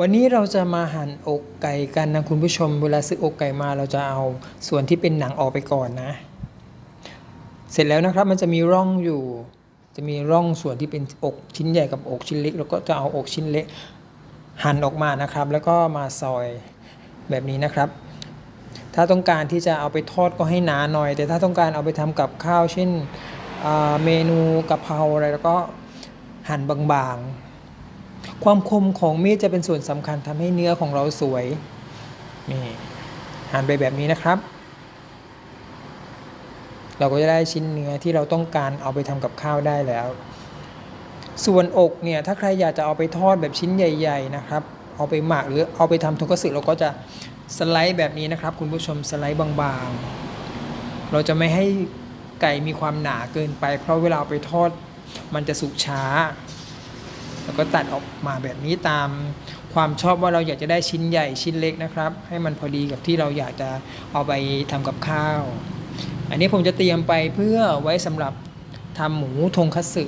วันนี้เราจะมาหั่นอกไก่กันนะคุณผู้ชม เวลาซื้ออกไก่มาเราจะเอาส่วนที่เป็นหนังออกไปก่อนนะ เสร็จแล้วนะครับมันจะมีร่องอยู่ จะมีร่องส่วนที่เป็นอกชิ้นใหญ่กับอกชิ้นเล็กเราก็จะเอาอกชิ้นเล็ก หั่นออกมานะครับ แล้วก็มาซอยแบบนี้นะครับ ถ้าต้องการที่จะเอาไปทอดก็ให้หนาหน่อย แต่ถ้าต้องการเอาไปทำกับข้าว เช่นเมนูกะเพราอะไรแล้วก็หั่นบางๆ ความคมของมีดจะเป็นส่วนสำคัญทำให้เนื้อของเราสวย นี่หั่นไปแบบนี้นะครับ เราก็จะได้ชิ้นเนื้อที่เราต้องการเอาไปทำกับข้าวได้แล้ว ส่วนอกเนี่ยถ้าใครอยากจะเอาไปทอดแบบชิ้นใหญ่ ๆ นะครับ เอาไปหมักหรือเอาไปทำทงคัตสึเราก็จะสไลด์แบบนี้นะครับ คุณผู้ชมสไลด์บางๆ เราจะไม่ให้ไก่มีความหนาเกินไป เพราะเวลาเอาไปทอดมันจะสุกช้า แล้วก็ตัดออกมาแบบนี้ตามความชอบว่าเราอยากจะได้ชิ้นใหญ่ชิ้นเล็กนะครับ ให้มันพอดีกับที่เราอยากจะเอาไปทำกับข้าว อันนี้ผมจะเตรียมไปเพื่อไว้สำหรับทำหมูทงคัตสึ